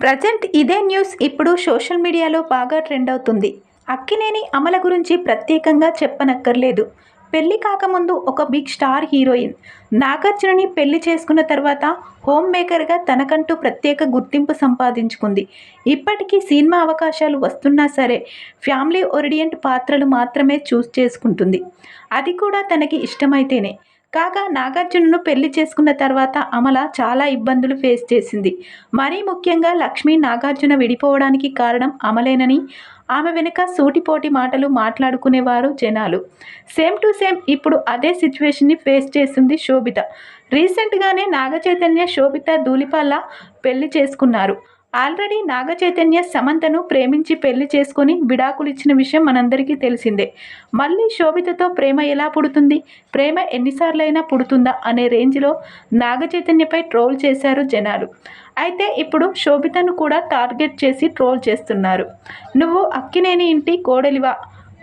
Present ఇదే news ఇప్పుడు social మీడియాలో బాగా ట్రెండ్ అవుతుంది. అక్కినేని అమల గురించి ప్రత్యేకంగా చెప్పనక్కర్లేదు. పెళ్ళి కాకముందు ఒక బిగ్ స్టార్ హీరోయిన్. నాగార్జునని పెళ్ళి చేసుకున్న తర్వాత హోమ్ మేకర్గా తనకంటూ ప్రత్యేక గుర్తింపు సంపాదించుకుంది. ఇప్పటికీ సినిమా అవకాశాలు వస్తున్నా సరే ఫ్యామిలీ ఓరియంట్ పాత్రలు మాత్రమే చూస్ చేసుకుంటుంది. అది కూడా తనకి ఇష్టమైతేనే. కాగా నాగార్జునను పెళ్ళి చేసుకున్న తర్వాత అమల చాలా ఇబ్బందులు ఫేస్ చేసింది. మరీ ముఖ్యంగా లక్ష్మి నాగార్జున విడిపోవడానికి కారణం అమలేనని ఆమె వెనుక సూటిపోటి మాటలు మాట్లాడుకునేవారు జనాలు. సేమ్ టు సేమ్ ఇప్పుడు అదే సిచ్యువేషన్ని ఫేస్ చేసింది శోభిత. రీసెంట్గానే నాగచైతన్య శోభిత ధూళిపాల పెళ్ళి చేసుకున్నారు. ఆల్రెడీ నాగ చైతన్య సమంతను ప్రేమించి పెళ్ళి చేసుకొని విడాకులు ఇచ్చిన విషయం మనందరికీ తెలిసిందే. మళ్ళీ శోభితతో ప్రేమ ఎలా పుడుతుంది? ప్రేమ ఎన్నిసార్లైనా పుడుతుందా అనే రేంజ్లో నాగ చైతన్యపై ట్రోల్ చేశారు జనాలు. అయితే ఇప్పుడు శోభితను కూడా టార్గెట్ చేసి ట్రోల్ చేస్తున్నారు. నువ్వు అక్కినేని ఇంటి కోడలివా?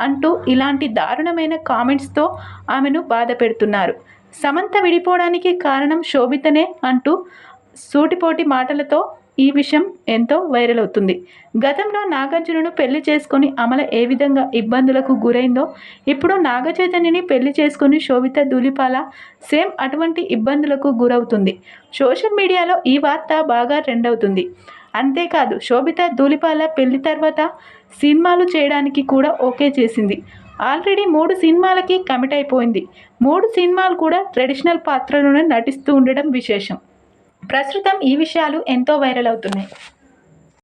అంటూ ఇలాంటి దారుణమైన కామెంట్స్తో ఆమెను బాధ పెడుతున్నారు. సమంత విడిపోవడానికి కారణం శోభితనే అంటూ సూటిపోటి మాటలతో ఈ విషయం ఎంతో వైరల్ అవుతుంది. గతంలో నాగార్జునను పెళ్ళి చేసుకుని అమల ఏ విధంగా ఇబ్బందులకు గురైందో ఇప్పుడు నాగచైతన్యని పెళ్ళి చేసుకుని శోభిత ధూళిపాల సేమ్ అటువంటి ఇబ్బందులకు గురవుతుంది. సోషల్ మీడియాలో ఈ వార్త బాగా ట్రెండ్ అవుతుంది. అంతేకాదు శోభిత ధూళిపాల పెళ్ళి తర్వాత సినిమాలు చేయడానికి కూడా ఓకే చేసింది. ఆల్రెడీ మూడు సినిమాలకి కమిట్ అయిపోయింది. మూడు సినిమాలు కూడా ట్రెడిషనల్ పాత్రలోనే నటిస్తూ ఉండడం విశేషం. ప్రస్తుతం ఈ విషయాలు ఎంతో వైరల్ అవుతున్నాయి.